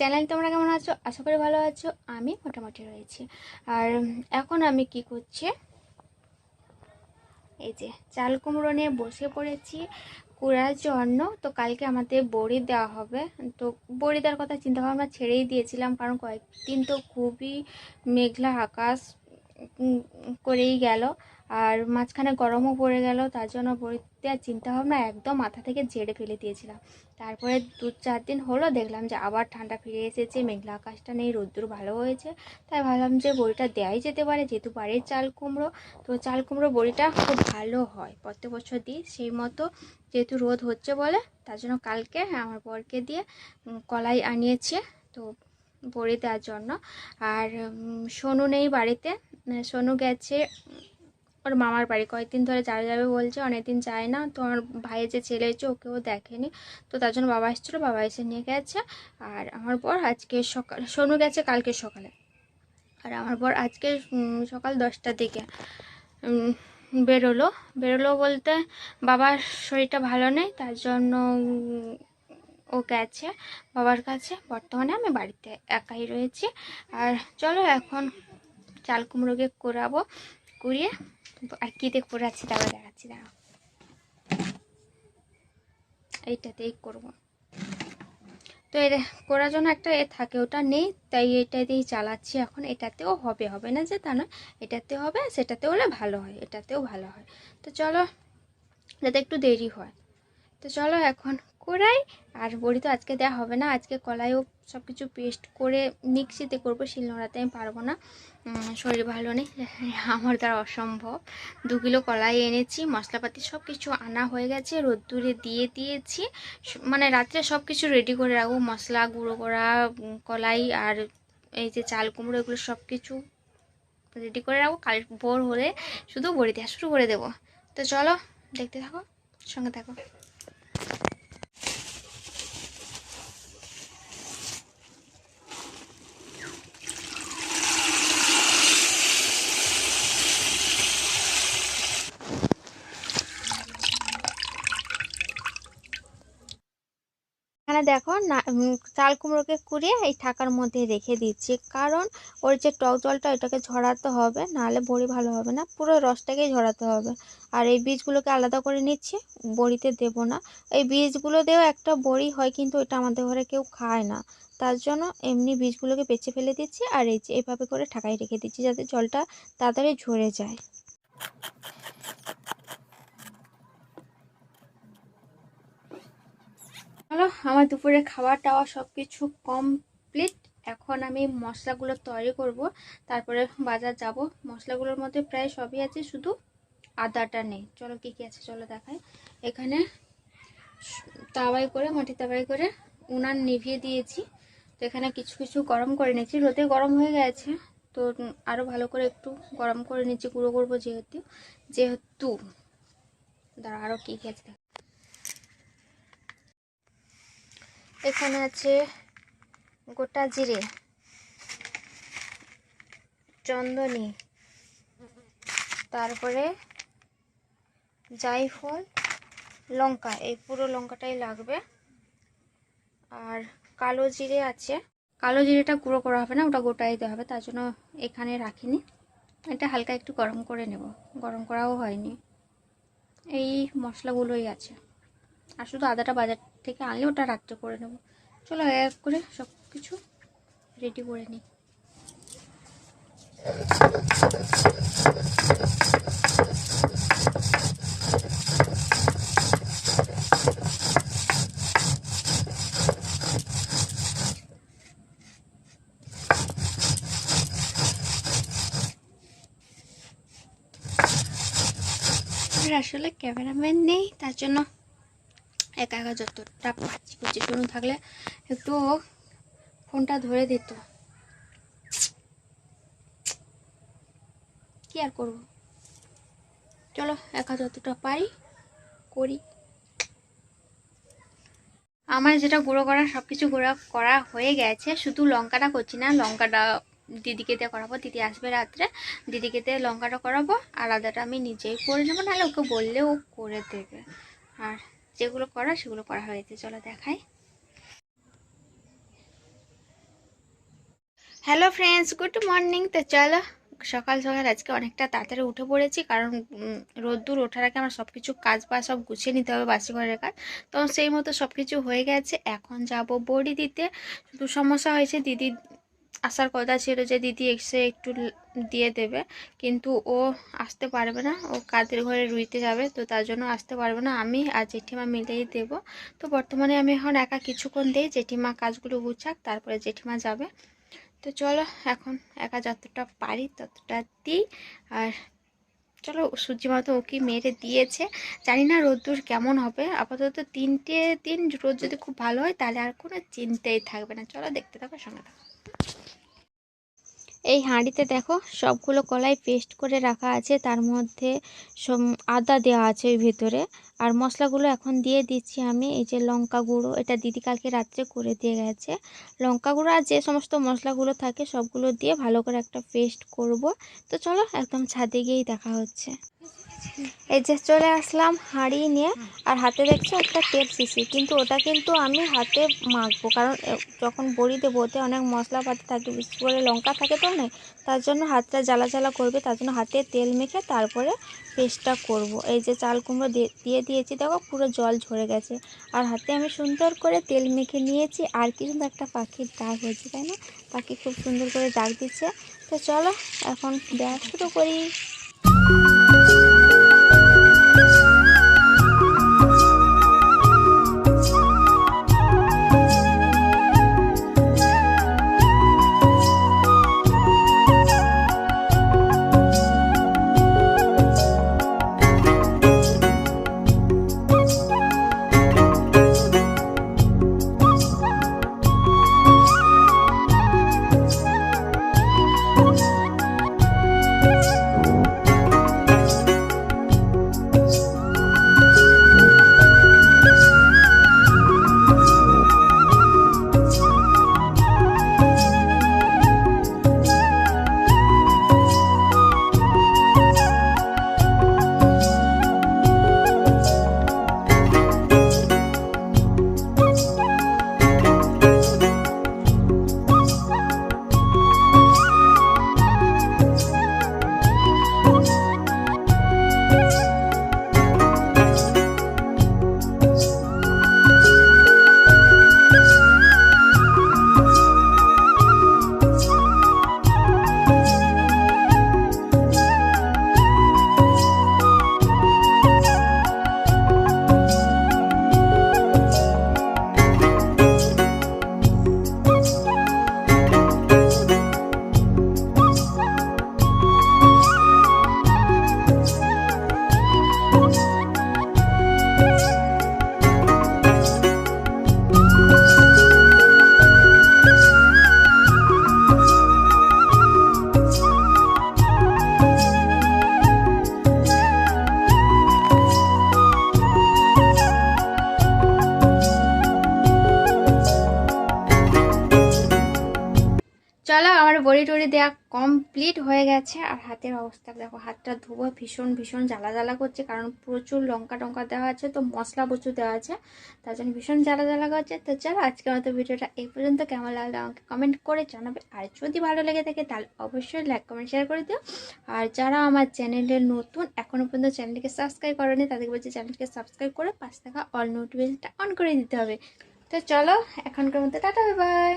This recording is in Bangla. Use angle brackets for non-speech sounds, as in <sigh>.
চ্যানেল তোমরা কেমন আছো? আশা করি ভালো আছো। আমি মোটামুটি রয়েছি। আর এখন আমি কি করছি? এই যে, চাল কুমড়ো নিয়ে বসে পড়েছি। কুড়ার জন্য। তো কালকে আমাদের বড়ি দেওয়া হবে। তো বড়ি দেওয়ার কথা চিন্তা ভাবনা ছেড়েই দিয়েছিলাম, কারণ কয়েকদিন তো খুবই মেঘলা আকাশ করেই গেল। আর মাঝখানে গরমও পড়ে গেল, তার জন্য বড়ি দেওয়ার চিন্তা ভাবনা একদম মাথা থেকে ঝেড়ে ফেলে দিয়েছিলাম। তারপরে দু চার দিন হলো দেখলাম যে আবার ঠান্ডা ফিরে এসেছে, মেঘলা আকাশটা নেই, রোদ্দুর ভালো হয়েছে। তাই ভাবলাম যে বড়িটা দেওয়াই যেতে পারে, যেহেতু বাড়ির চাল কুমড়ো। তো চাল কুমড়ো বড়িটা খুব ভালো হয় প্রত্যেক বছর দিই সেই মতো। যেহেতু রোদ হচ্ছে বলে, তার জন্য কালকে আমার বরকে দিয়ে কলাই আনিয়েছে তো বড়ি দেওয়ার জন্য। আর সোনু নেই বাড়িতে, সোনু গেছে ওর মামার বাড়ি কয়েকদিন ধরে যাবে যাবে বলছে, অনেকদিন যায় না। তো আমার ভাইয়ের যে ছেলে হয়েছে ওকেও দেখেনি। তো তার জন্য বাবা এসেছিল, বাবা এসে নিয়ে গেছে। আর আমার বর আজকে সকাল, সোনু গেছে কালকে সকালে। আর আমার বর আজকে সকাল দশটার দিকে বেরোলো। বেরোলো বলতে বাবার শরীরটা ভালো নেই, তার জন্য, ও গেছে বাবার কাছে। বর্তমানে আমি বাড়িতে একাই রয়েছি। আর চলো এখন চাল কুমড়োকে করাবো কুড়িয়ে আর কী দিয়ে করাচ্ছি তারপর দেখাচ্ছি, দাঁড়াও। এইটাতেই করব। তো এর করার জন্য একটা এ থাকে, ওটা নেই, তাই এটাতেই চালাচ্ছি এখন। এটাতেও হবে হবে না যে তা নয়। এটাতে হবে সেটাতে হলে ভালো হয়, এটাতেও ভালো হয়। তো চলো, যাতে একটু দেরি হয়। তো চলো এখন করাই। আর বড়ি তো আজকে দেওয়া হবে না, আজকে কলাইও সব কিছু পেস্ট করে মিক্সিতে করব শিলনোড়াতে আমি পারব না। শরীর ভালো নেই, <laughs> আমার দ্বারা অসম্ভব। দু কিলো কলাই এনেছি, মশলাপাতি সব কিছু আনা হয়ে গেছে, রোদ্দুরে দিয়ে দিয়েছি। মানে রাত্রে সব কিছু রেডি করে রাখব, মশলা, গুঁড়ো করা কলাই আর এই যে চাল কুমড়ো, এগুলো সব কিছু রেডি করে রাখব। কাল ভোর হলে শুধু বড়ি দেওয়া শুরু করে দেবো। তো চলো, দেখতে থাকো, সঙ্গে থাকো। দেখো চাল কুমড়োকে কুড়িয়ে এই ঠাকার মধ্যে রেখে দিচ্ছি। কারণ ওর যে টক জলটা, ওটাকে ঝরাতে হবে, নাহলে বড়ি ভালো হবে না। পুরো রসটাকেই ঝরাতে হবে। আর এই বীজগুলোকে আলাদা করে নিচ্ছি, বড়িতে দেব না। এই বীজগুলো দিয়েও একটা বড়ি হয়, কিন্তু এটা আমাদের ঘরে কেউ খায় না। তার জন্য এমনি বীজগুলোকে বেছে ফেলে দিচ্ছি, আর এই যে এভাবে করে ঠাকায় রেখে দিচ্ছি, যাতে জলটা তাড়াতাড়ি ঝরে যায়। হলো আমার দুপুরে খাওয়া টাওয়া সব কিছু কমপ্লিট এখন আমি মশলাগুলো তৈরি করব। তারপরে বাজার যাব। মশলাগুলোর মধ্যে প্রায় সবই আছে, শুধু আদাটা নেই। চলো কী কী আছে চলো দেখাই। এখানে তাওয়াই করে, মাটি তাওয়াই করে উনান নিভিয়ে দিয়েছি। তো এখানে কিছু কিছু গরম করে নিয়েছি। রোদে গরম হয়ে গেছে, তো আরও ভালো করে একটু গরম করে নিচ্ছি গুঁড়ো করব যেহেতু। যেহেতু। দাঁড়া আরও কী কী আছে দেখ এখানে আছে গোটা জিরে, চন্দনী, তারপরে জায়ফল, লঙ্কা, এই পুরো লঙ্কাটাই লাগবে। আর কালো জিরে আছে। কালো জিরেটা গুঁড়ো করা হবে না, ওটা গোটাই দিতে হবে, তার জন্য এখানে রাখিনি। এটা হালকা একটু গরম করে নেব, গরম করাও হয়নি। এই মশলাগুলোই আছে। আর শুধু আদাটা বাজার থেকে আনলে ওটা রাত্রে করে নেব। চলো এক করে সব কিছু রেডি করে নিই। আসলে ক্যামেরাম্যান নেই, তার জন্য একা একা যতটা পাচ্ছি করছি শুনু থাকলে একটু ফোনটা ধরে দিত। কি আর করব? চলো, একা যতটা পারি করি। আমার যেটা গুঁড়ো করা সব কিছু গুঁড়ো করা হয়ে গেছে। শুধু লঙ্কাটা করছি না, লঙ্কাটা দিদিকে দিয়ে করাবো। দিদি আসবে রাত্রে, দিদিকে দিয়ে লঙ্কাটা করাবো। আর আদাটা আমি নিজেই করে নেব, নাহলে ওকে বললে ও করে দেবে। আর যেগুলো করা সেগুলো করা হয়েছে চলো দেখাই। হ্যালো ফ্রেন্ডস গুড মর্নিং তো চলো, সকাল সকাল আজকে অনেকটা তাড়াতাড়ি উঠে পড়েছি কারণ রোদ্দুর ওঠার আগে আমার সব কিছু কাজ বাজ সব গুছিয়ে নিতে হবে বাসি ঘরের কাজ। তো সেই মতো সব কিছু হয়ে গেছে, এখন যাব বড়ি দিতে। শুধু সমস্যা হয়েছে দিদি আসার কথা ছিল যে দিদি এসে একটু দিয়ে দেবে, কিন্তু ও আসতে পারবে না। ও কাদের ঘরে রুইতে যাবে, তো তার জন্য আসতে পারবে না। আমি আর জেঠিমা মিলেই দেব। তো বর্তমানে আমি এখন একা কিছুক্ষণ দিই, জেঠিমা কাজগুলো গুছাক, তারপরে জেঠিমা যাবে। তো চলো, এখন একা যতটা পারি ততটা দিই। আর চলো সূর্যি মতো ওকে মেরে দিয়েছে। জানি না রোদ্দুর কেমন হবে। আপাতত তিনটে দিন রোদ যদি খুব ভালো হয়, তাহলে আর কোনো চিন্তাই থাকবে না। চলো, দেখতে থাকো, সঙ্গে থাকো। এই হাঁড়িতে দেখো সবগুলো কলাই পেস্ট করে রাখা আছে। তার মধ্যে আদা দেওয়া আছে ওই ভেতরে। আর মশলাগুলো এখন দিয়ে দিচ্ছি আমি। এই যে লঙ্কা গুঁড়ো, এটা দিদি কালকে রাত্রে করে দিয়ে গেছে। লঙ্কা গুঁড়ো আর যে সমস্ত মশলাগুলো থাকে সবগুলো দিয়ে ভালো করে একটা পেস্ট করব। তো চলো একদম ছাদে গিয়েই দেখা হচ্ছে। এই যে চলে আসলাম হাঁড়ি নিয়ে, আর হাতে দেখছ একটা তেল শিশি, কিন্তু ওটা কিন্তু আমি হাতে মাখবো, কারণ যখন বড়ি দেবো, ওতে অনেক মশলাপাতি থাকে, বিশেষ করে লঙ্কা থাকে তো অনেক, তার জন্য হাতটা জ্বালা জ্বালা করবে, তার জন্য হাতে তেল মেখে তারপরে পেস্টটা করব। এই যে চাল কুমড়ো দিয়ে দিয়ে দিয়েছি, দেখো পুরো জল ঝরে গেছে, আর হাতে আমি সুন্দর করে তেল মেখে নিয়েছি, আর কি সুন্দর একটা পাখির ডাক হয়েছে, তাই না? পাখি খুব সুন্দর করে ডাক দিচ্ছে, তো চলো এখন দেওয়া শুরু করি। চলো আমার বড়ি টড়ি দেওয়া কমপ্লিট হয়ে গেছে আর হাতের অবস্থা, দেখো, হাতটা ধুবো ভীষণ ভীষণ জ্বালা জ্বালা করছে, কারণ প্রচুর লঙ্কা টঙ্কা দেওয়া আছে, তো মশলা প্রচুর দেওয়া আছে, তার জন্য ভীষণ জ্বালা জ্বালা করছে। তো চলো, আজকের মতো ভিডিওটা এই পর্যন্ত। কেমন লাগল আমাকে কমেন্ট করে জানাবে। আর যদি ভালো লেগে থাকে, তাহলে অবশ্যই লাইক কমেন্ট শেয়ার করে দিও। আর যারা আমার চ্যানেলে নতুন এখনও পর্যন্ত চ্যানেলটিকে সাবস্ক্রাইব করেনি তাদেরকে বলছি চ্যানেলটিকে সাবস্ক্রাইব করে পাশে থাকা অল নোটিফিকেশনটা অন করে দিতে হবে। তো চলো, এখনকার মতো টাটা বাই